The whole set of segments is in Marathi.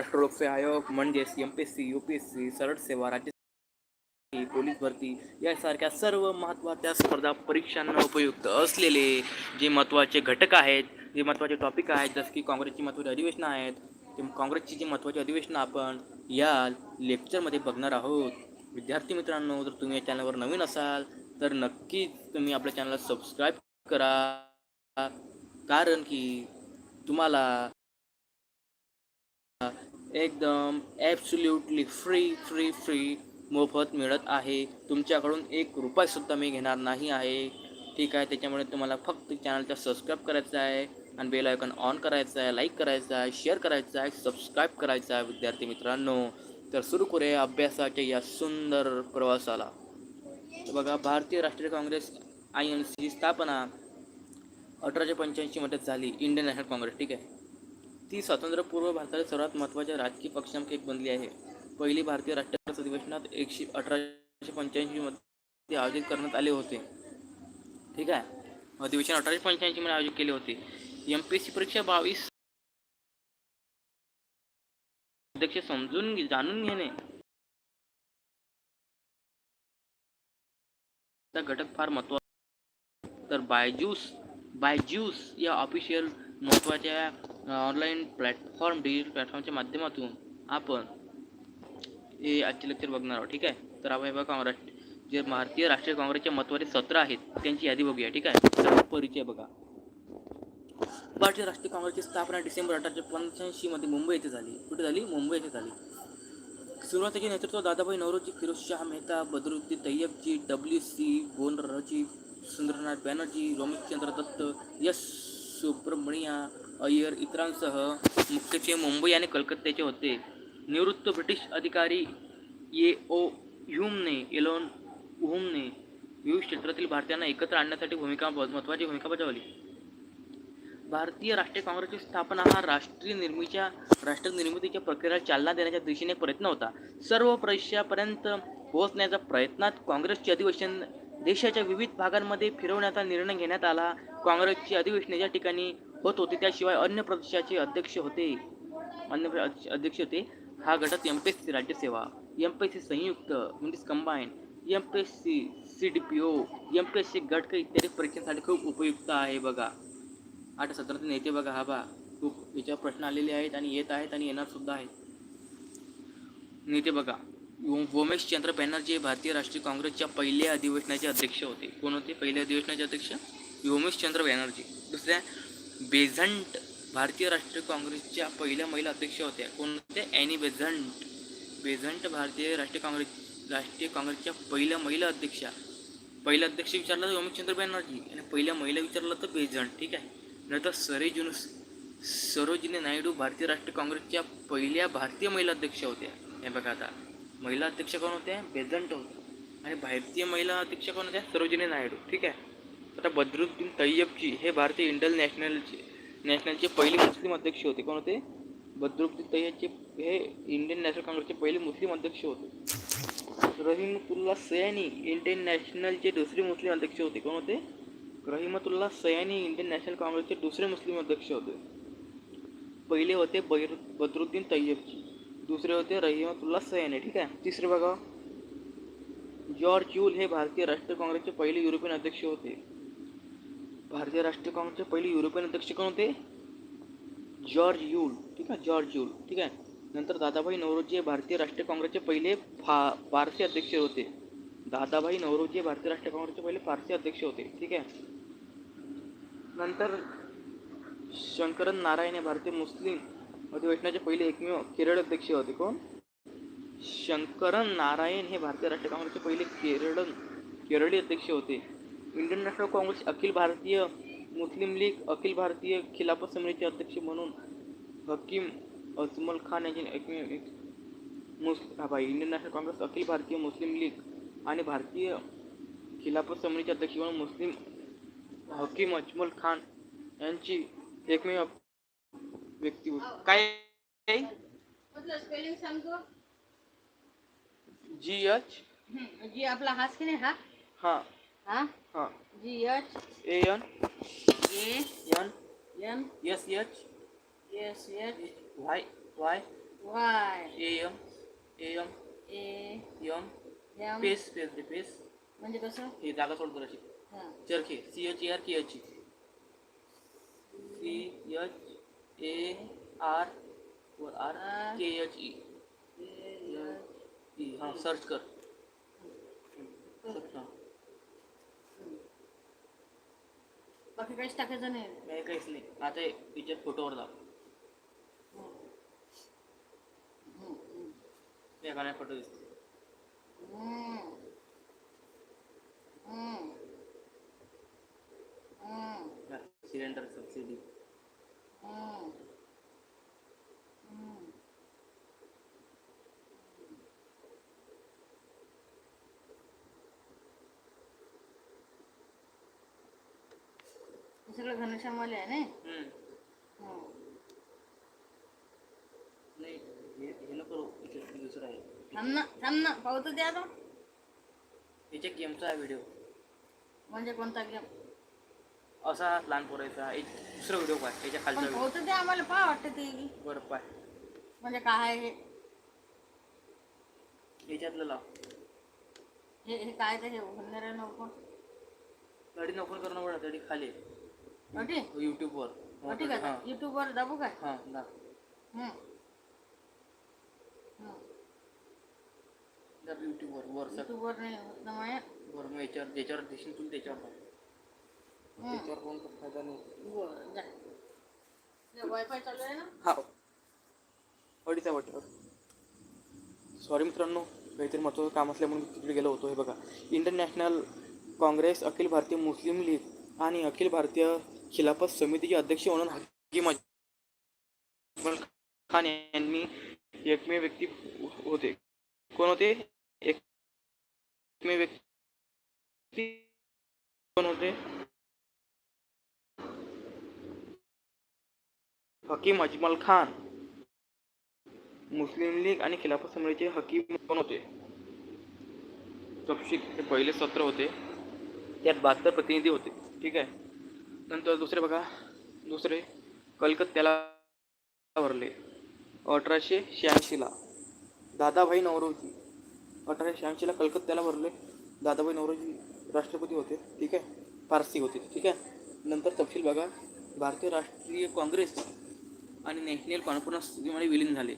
राष्ट्र लोकसेवा आयोग म्हणजेच M P S C U P S C सरळ सेवा राज्य पोलीस भरती यासारख्या सर्व महत्त्वाच्या स्पर्धा परीक्षांना उपयुक्त असलेले जे महत्त्वाचे घटक आहेत जे महत्त्वाचे टॉपिक आहेत जसं की काँग्रेसची महत्त्वाची अधिवेशनं आहेत ते काँग्रेसची जी महत्त्वाची अधिवेशनं आपण या लेक्चरमध्ये बघणार आहोत. विद्यार्थी मित्रांनो जर तुम्ही या चॅनलवर नवीन असाल तर नक्कीच तुम्ही आपल्या चॅनलला सबस्क्राईब करा. कारण की तुम्हाला एकदम ॲब्सुल्युटली फ्री फ्री फ्री मोफत मिळत आहे. तुमच्याकडून एक रुपयासुद्धा मी घेणार नाही आहे. ठीक आहे त्याच्यामुळे तुम्हाला फक्त चॅनलचा सबस्क्राईब करायचं आहे आणि बेल आयकॉन ऑन करायचं आहे लाईक करायचं आहे शेअर करायचं आहे सबस्क्राईब करायचं आहे विद्यार्थी मित्रांनो. तर सुरू करूया अभ्यासाच्या या सुंदर प्रवासाला. बघा भारतीय राष्ट्रीय काँग्रेस आय एम सी स्थापना अठराशे पंच्याऐंशीमध्ये झाली इंडियन नॅशनल काँग्रेस. ठीक आहे. ती स्वातंत्र्यपूर्व भारतातील सर्वात महत्त्वाच्या राजकीय पक्षांपैकी एक बनली आहे. पहिली भारतीय राष्ट्रीय अधिवेशनात एकशे अठराशे पंच्याऐंशीमध्ये आयोजित करण्यात आले होते. ठीक आहे? अधिवेशन अठराशे पंच्याऐंशीमध्ये आयोजित केले होते. एम पी एस सी परीक्षा बावीस अध्यक्ष समजून घे- जाणून घेणे. घटक फार महत्त्वाचा तर बायजूस बायजूस या ऑफिशियल महत्त्वाच्या ऑनलाईन प्लॅटफॉर्म डिजिटल प्लॅटफॉर्मच्या माध्यमातून आपण हे आजचे लेक्चर बघणार आहोत ठीक आहे? तर आपण हे बघा काँग्रेस जे भारतीय राष्ट्रीय काँग्रेसचे महत्त्वाचे सत्र आहेत त्यांची यादी बघूया ठीक आहे? तर परिचय बघा. भारतीय राष्ट्रीय काँग्रेसची स्थापना डिसेंबर अठराशे पंच्याऐंशीमध्ये मुंबई येथे झाली. कुठे झाली? मुंबई येथे झाली. सुरुवातीचे नेतृत्व दादाभाई नवरोजी फिरोजशाह मेहता बदरुद्दीन तय्यबजी डब्ल्यू सी गोंडराजी सुंदरनाथ बॅनर्जी रोमेशचंद्र दत्त यश सुब्रमणिया अय्यर इतरांसह मुख्यत्वे मुंबई आणि कलकत्त्याचे होते. निवृत्त ब्रिटिश अधिकारी ये ओ ह्यूमने एलोन हुमने विविध क्षेत्रातील भारतीयांना एकत्र आणण्यासाठी भूमिका महत्त्वाची भूमिका बजावली. भारतीय राष्ट्रीय काँग्रेसची स्थापना हा राष्ट्रीय निर्मितीच्या राष्ट्र निर्मितीच्या प्रक्रियेला चालना देण्याच्या दिशेने प्रयत्न होता. सर्व प्रदेशापर्यंत पोहोचण्याच्या प्रयत्नात काँग्रेसचे अधिवेशन देशाच्या विविध भागांमध्ये फिरवण्याचा निर्णय घेण्यात आला. काँग्रेसची अधिवेशनाच्या ठिकाणी होत होते. त्याशिवाय अन्य प्रदेशाचे अध्यक्ष होते. अन्य प्र- अध्यक्ष होते. हा गटात एम पी एस सी राज्यसेवा एम पी एस सी संयुक्त म्हणजेच combine M P S C C D P O M P S C गटक इत्यादी परीक्षांसाठी खूप उपयुक्त आहे बघा. आठ सतराचे नेते बघा हा बा. खूप याच्यावर प्रश्न आलेले आहेत आणि येत आहेत आणि येणार सुद्धा आहेत. नेते बघा. वोमेश चंद्र बॅनर्जी हे भारतीय राष्ट्रीय काँग्रेसच्या पहिल्या अधिवेशनाचे अध्यक्ष होते. कोण होते? पहिल्या अधिवेशनाचे अध्यक्ष व्योमेश चंद्र बॅनर्जी. दुसऱ्या बेझंट भारतीय राष्ट्रीय काँग्रेसच्या पहिल्या महिला अध्यक्ष होत्या. कोण होत्या ॲनी बेझंट. बेझंट भारतीय राष्ट्रीय काँग्रेस राष्ट्रीय काँग्रेसच्या पहिल्या महिला अध्यक्षा. पहिला अध्यक्ष विचारला तर व्योमेशचंद्र बॅनर्जी आणि पहिल्या महिला विचारलं तर बेझंट. ठीक आहे? नंतर सरेजुन सरोजिनी नायडू भारतीय राष्ट्रीय काँग्रेसच्या पहिल्या भारतीय महिला अध्यक्ष होत्या. हे बघा आता. महिला अध्यक्ष कोण होत्या? बेझंट होत्या. आणि भारतीय महिला अध्यक्ष कोण होत्या? सरोजिनी नायडू. ठीक आहे? आता बद्रुद्दीन तय्यबजी हे भारतीय इंडियन नॅशनलचे नॅशनलचे पहिले मुस्लिम अध्यक्ष होते. कोण होते? बद्रुद्दीन तय्यबचे हे इंडियन नॅशनल काँग्रेसचे पहिले मुस्लिम अध्यक्ष होते. रहीमतुल्ला सयानी इंडियन नॅशनलचे दुसरे मुस्लिम अध्यक्ष होते. कोण होते? रहिमतुल्ला सयानी इंडियन नॅशनल काँग्रेसचे दुसरे मुस्लिम अध्यक्ष होते. पहिले होते बैर बद्रुद्दीन तय्यबजी दुसरे होते रहिमतुल्ला सयानी. ठीक आहे? तिसरे बघा. जॉर्ज यूल हे भारतीय राष्ट्रीय काँग्रेसचे पहिले युरोपियन अध्यक्ष होते. भारतीय राष्ट्रीय काँग्रेसचे पहिले युरोपियन अध्यक्ष कोण होते? George Yule. ठीक आहे जॉर्ज यूल. ठीक आहे. नंतर दादाभाई नवरोजी हे भारतीय राष्ट्रीय काँग्रेसचे पहिले फा पारसी अध्यक्ष होते. दादाभाई नवरोजी हे भारतीय राष्ट्रीय काँग्रेसचे पहिले फारसी अध्यक्ष होते. ठीक आहे. नंतर शंकरन नारायण हे भारतीय मुस्लिम अधिवेशनाचे पहिले एकमेव केरळ अध्यक्ष होते. कोण? शंकरन नारायण हे भारतीय राष्ट्रीय काँग्रेसचे पहिले केरळ केरळी अध्यक्ष होते. इंडियन नॅशनल काँग्रेस अखिल भारतीय मुस्लिम लीग अखिल भारतीय खिलाफत समितीचे अध्यक्ष म्हणून हकीम अजमल खान यांचे मुस हा भाई इंडियन नॅशनल काँग्रेस अखिल भारतीय मुस्लिम लीग आणि भारतीय खिलाफत समितीचे अध्यक्ष म्हणून मुस्लिम हकीम अजमल खान यांची एकमेव व्यक्ती होती. काय? जी एच? जी आपला हाच की नाही हा. हां? हा। G H A N A N N S H S H Y Y Y A M A M A M M space space ray space म्हणजे कसं? जागा सोड चरखे. C H A R K H C H A R R. K H E E हाँ सर्च कर. बाकी काहीच टाकायचं नाही. नाही काहीच नाही. आता याच्यात फोटोवर. या गाण्यात फोटो दिसतो. सिलेंडर सबसिडी सगळं घनश्यामवाले आहे नाही हम्म. नाही हे हे नको दुसरं आहे. थांब ना थांब ना. पाहू तर द्या तो याच्या गेमचा आहे व्हिडिओ म्हणजे कोणता गेम असा लहान पोरायचा एक दुसरा व्हिडिओ पाय याच्या खालचा पण व्हिडिओ पाहू तर द्या आम्हाला पहा वाटतं ते. बरं म्हणजे काय आहे हे? याच्यातलं लाव. हे हे काय ते हे नको. तडी नको करणं तडी खाली अटी युट्यूबवर अटी हां. का? युट्यूबवर दाबू. काय हां वर नाही होत ना माया मग याच्यावर ज्याच्यावर त्याच्यावर. त्याच्यावर फायदा नाही. बरं जा. वायफाय चालू आहे ना? हा. अडीचा सॉरी मित्रांनो काहीतरी महत्त्वाचं काम असल्यामुळे तिकडे गेलो होतो. हे बघा. इंडियन नॅशनल काँग्रेस अखिल भारतीय मुस्लिम लीग आणि अखिल भारतीय खिलाफत समितीचे अध्यक्ष म्हणून हकीम अजमल खान यांनी एकमेव व्यक्ती होते. कोण होते? एकमेव व्यक्ती कोण होते? हकीम अजमल खान. मुस्लिम लीग आणि खिलाफत समितीचे हकीम कोण होते? तपशील हे पहिले सत्र होते. त्यात बहात्तर प्रतिनिधी होते. ठीक आहे? नंतर दुसरे बघा दुसरे कलकत्त्याला भरले अठराशे शहाऐंशीला. दादाभाई नवरोजी. अठराशे शहाऐंशीला कलकत्त्याला भरले दादाभाई नवरोजी राष्ट्रपती होते ठीक आहे? पारसी होते ठीक आहे? नंतर तपशील बघा. भारतीय राष्ट्रीय काँग्रेस आणि नॅशनल कॉन्फरन्समध्ये विलीन झाले.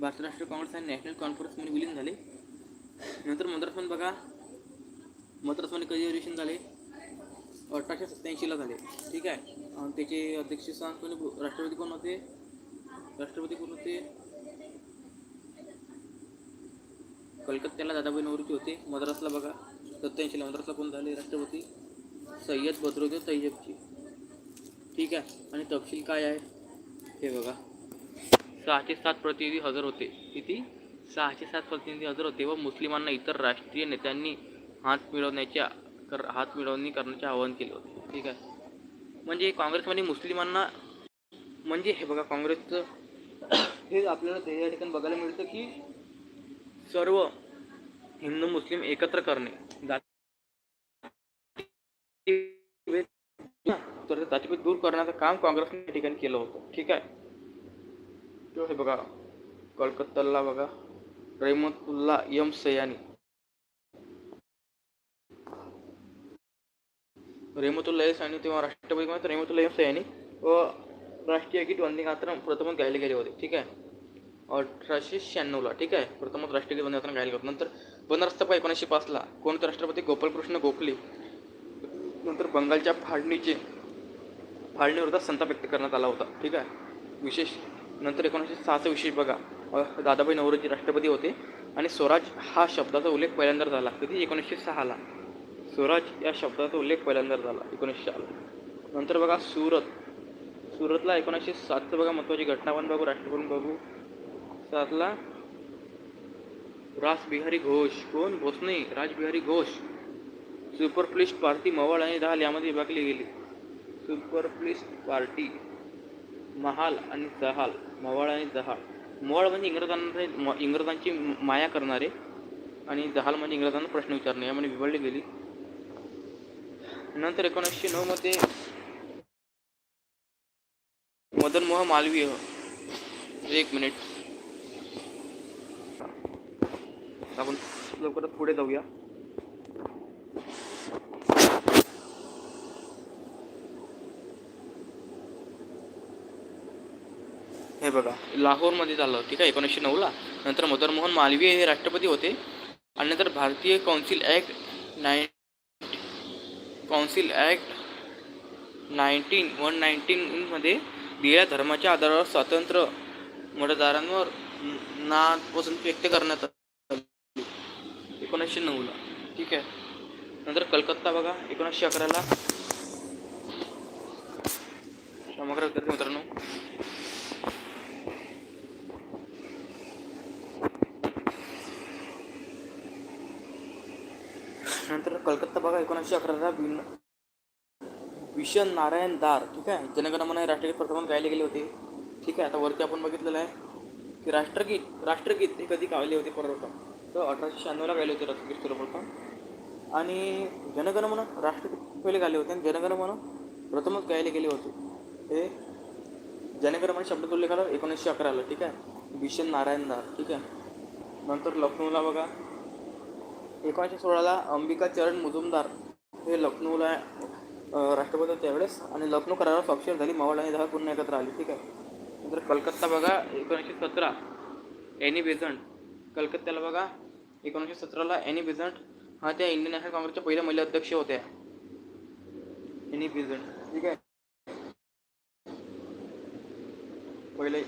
भारतीय राष्ट्रीय काँग्रेस आणि नॅशनल कॉन्फरन्समध्ये विलीन झाले. नंतर मद्रासमध्ये बघा. मद्रासमध्ये कधी अधिवेशन झाले. अठराशे सत्याऐंशीला झाले. ठीक आहे? त्याचे अध्यक्षस्थान कोणी राष्ट्रपती कोण होते? राष्ट्रपती कोण होते? कलकत्त्याला दादाभाई नवरोजी होते. मद्रासला बघा. सत्याऐंशीला मद्रासला कोण झाले? राष्ट्रपती सय्यद बद्रोदेव तय्यबची ठीक आहे? आणि तपशील काय आहे? हे बघा. सहाशे सात प्रतिनिधी हजर होते. किती? सहाशे सात प्रतिनिधी हजर होते व मुस्लिमांना इतर राष्ट्रीय नेत्यांनी हात मिळवण्याच्या कर हात मिळवणी करण्याचे आवाहन केले होते. ठीक आहे? म्हणजे काँग्रेसमध्ये मुस्लिमांना म्हणजे हे बघा काँग्रेसचं हे आपल्याला ते या ठिकाणी बघायला मिळतं की सर्व हिंदू मुस्लिम एकत्र करणे. जाती तर जातीभेद दूर करण्याचं काम काँग्रेसने या ठिकाणी केलं होतं. ठीक आहे? हे बघा कलकत्ताला बघा रहमतुल्ला यम सयानी. रहमतुल्ला आणि तेव्हा राष्ट्रपती कोण होते? रहमतुल्ला व राष्ट्रीय गीत वंदे प्रथमच गायले गेले होते ठीक आहे? अठराशे शहाण्णवला ठीक आहे? प्रथमच राष्ट्रीय गीत वंदे गायले होते. नंतर बनारस सभा एकोणीसशे पाचला कोणते राष्ट्रपती? गोपालकृष्ण गोखले. नंतर बंगालच्या फाळणीचे फाळणीविरोधात संताप व्यक्त करण्यात आला होता ठीक आहे? विशेष नंतर एकोणीसशे सहाचा विशेष बघा. दादाभाई नवरोजी राष्ट्रपती होते आणि स्वराज हा शब्दाचा उल्लेख पहिल्यांदा झाला कधी? एकोणीसशे सहाला. स्वराज या शब्दाचा उल्लेख पहिल्यांदा झाला एकोणीसशे चार. नंतर बघा सुरत. सुरतला एकोणीसशे सातचं बघा महत्त्वाची घटना पण बघू राष्ट्रपती बघू. सातला राजबिहारी घोष. कोण? भोसणे राजबिहारी घोष. सुपर प्लिस्ट पार्टी मवाळ आणि दहाल यामध्ये विभागली गेली. सुपर प्लिस्ट पार्टी महाल आणि जहाल मवाळ आणि जहाल. मवाळ म्हणजे इंग्रजांना म- इंग्रजांची माया करणारे आणि जहाल म्हणजे इंग्रजांना प्रश्न विचारणे यामध्ये विभागली गेली. नंतर एकोणीसशे नऊ मध्ये मदन मोहन मालवीय. एक मिनिट. आपण लवकरच पुढे जाऊया. हे बघा लाहोरमध्ये झालं ठीक आहे? एकोणीसशे नऊला. नंतर मदन मोहन मालवीय हे राष्ट्रपती होते. आणि नंतर भारतीय council act nine council act nineteen one नाईन्टीनमध्ये दिलेल्या धर्माच्या आधारावर स्वातंत्र्य मतदारांवर नापसंत व्यक्त करण्यात एकोणीसशे नऊला. ठीक आहे. नंतर कलकत्ता बघा. एकोणीसशे अकराला. समग्र करा मित्रांनो नंतर कलकत्ता बघा एकोणीसशे अकराला बिन विशन नारायण दार ठीक आहे? जनगणमन हे राष्ट्रगीत प्रथम गायले गेले होते. ठीक आहे आता वरती आपण बघितलेलं आहे की राष्ट्रगीत राष्ट्रगीत हे कधी गायले होते प्रथम तर अठराशे शहाण्णवला गायले होते राष्ट्रगीत सर्वप्रथम आणि जनगणमन राष्ट्रगीत पहिले गायले होते आणि जनगणमन प्रथमच गायले गेले होते. हे जनगणमन शब्द उल्लेख आला एकोणीसशे अकराला ठीक आहे? विशन नारायण दार ठीक आहे? नंतर लखनौला बघा. एकोणीसशे सोळाला अंबिका चरण मुजुमदार हे लखनौला राष्ट्रपती होते त्यावेळेस आणि लखनौ करारावर स्वाक्षर झाली. मावळ आणि दहा पुन्हा एकत्र आली. ठीक आहे. नंतर कलकत्ता बघा एकोणीसशे सतरा एनी बेझंट कलकत्त्याला बघा एकोणीसशे सतराला एनी बेझंट हा त्या इंडियन नॅशनल काँग्रेसच्या पहिल्या महिला अध्यक्ष होत्या. एनी बेझंट ठीक आहे. पहिले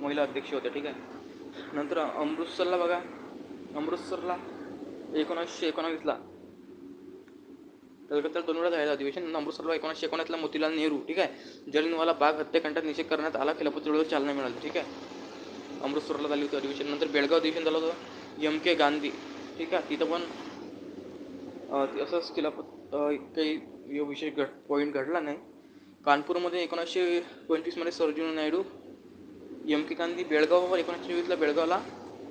महिला अध्यक्ष होत्या. ठीक आहे. नंतर अमृतसरला बघा. अमृतसरला एकोणीसशे एकोणावीसला कलकत्त्याला दोन वेळा झालेलं अधिवेशन अमृतसरला एकोणीसशे एकोणीसला मोतीलाल नेहरू ठीक आहे? जलिनवाला बाग हत्याकांडात निषेध करण्यात आला खिलाफत चळवळीला चालना मिळाली ठीक आहे? अमृतसरला झाली होती अधिवेशन. नंतर बेळगाव अधिवेशन झालं होतं. एम के गांधी ठीक आहे? तिथं पण असंच खिलाफत काही विशेष घड पॉईंट घडला नाही. कानपूरमध्ये एकोणीसशे पंचवीसमध्ये सरोजिनी नायडू एम के गांधी बेळगाव एकोणीसशे वीसला बेळगावला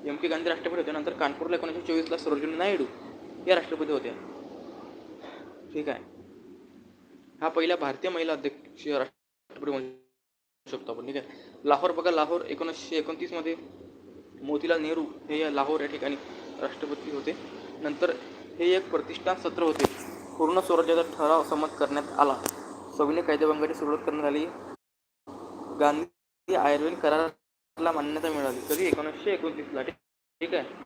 एम के गांधी राष्ट्रपती होते नंतर कानपूरला एकोणीसशे चोवीसला सरोजिनी नायडू या राष्ट्रपती होत्या. ठीक आहे. हा पहिला भारतीय महिला अध्यक्ष राष्ट्रपती म्हणू शकतो आपण. ठीक आहे. लाहोर बघा लाहोर एकोणीसशे एकोणतीसमध्ये मोतीलाल नेहरू हे या लाहोर या ठिकाणी राष्ट्रपती होते. नंतर हे एक प्रतिष्ठान सत्र होते. पूर्ण स्वराज्याचा ठराव संमत करण्यात आला. सविनय कायदेभंगाची सुरुवात करण्यात आली. गांधी आयुर्वेद करार ला मान्यता मिळाली. कधी एकोणीसशे एकोणतीसला ठीक आहे?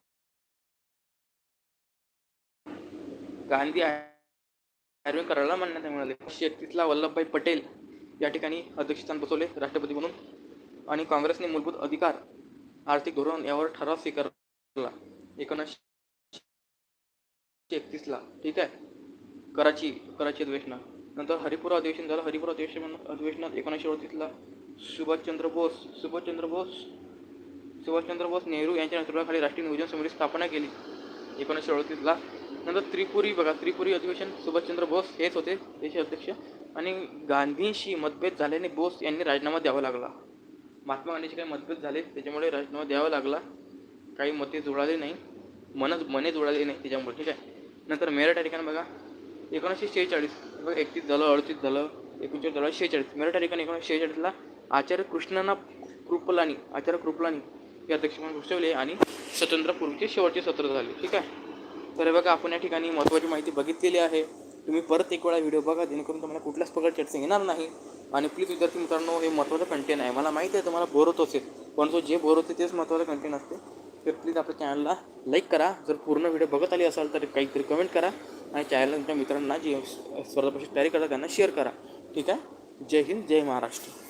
गांधी आयुर्वेद कराराला मान्यता मिळाली. एकोणीसशे एकतीसला वल्लभभाई पटेल या ठिकाणी अध्यक्षस्थान बसवले राष्ट्रपती म्हणून. आणि काँग्रेसने मूलभूत अधिकार आर्थिक धोरण यावर ठराव स्वीकारला. एकोणीसशे एकतीसला ठीक आहे? कराची कराची अधिवेशनात. नंतर हरिपुरा अधिवेशन झालं. हरिपुरा अधिवेशन अधिवेशनात एकोणीसशे अडतीसला सुभाषचंद्र बोस सुभाषचंद्र बोस सुभाषचंद्र बोस नेहरू यांच्या नेतृत्वाखाली राष्ट्रीय नियोजन समिती स्थापना केली. एकोणीसशे अडतीसला नंतर त्रिपुरी बघा त्रिपुरी अधिवेशन सुभाषचंद्र बोस हेच होते देश अध्यक्ष. आणि गांधींशी मतभेद झाल्याने बोस यांनी राजीनामा द्यावा लागला. महात्मा गांधीशी काही मतभेद झाले त्याच्यामुळे राजीनामा द्यावा लागला. काही मते जुळाले नाही. मनच मने जुळाले नाही त्याच्यामुळे ठीक आहे. नंतर मेरठ या ठिकाणी बघा. एकोणीसशे शेहेचाळीस बघा एकतीस झालं अडतीस झालं एकोणचाळीस झालं शेहेचाळीस. मेरठ या ठिकाणी एकोणीसशे शेहेचाळीसला आचार्य कृष्णना कृपलानी आचार्य कृपलानी हे अध्यक्ष म्हणून घोषवले आणि स्वतंत्रपूर्वीचे शेवटचे सत्र झाले. ठीक आहे? तर हे बघा आपण या ठिकाणी महत्त्वाची माहिती बघितलेली आहे. तुम्ही परत एक वेळा व्हिडिओ बघा जेणेकरून तुम्हाला कुठल्याच प्रकारची अडचण येणार नाही. आणि प्लीज विद्यार्थी मित्रांनो हे महत्त्वाचं कंटेंट आहे. मला माहिती आहे तुम्हाला बोर होत असेल परंतु जे बोर होते तेच महत्त्वाचं कंटेंट असते. तर प्लीज आपल्या चॅनलला लाईक करा. जर पूर्ण व्हिडिओ बघत आली असाल तर काहीतरी कमेंट करा. आणि चॅनलला तुमच्या मित्रांना जे स्पर्धा परीक्षा तयारी करतात त्यांना शेअर करा. ठीक आहे? जय हिंद जय महाराष्ट्र.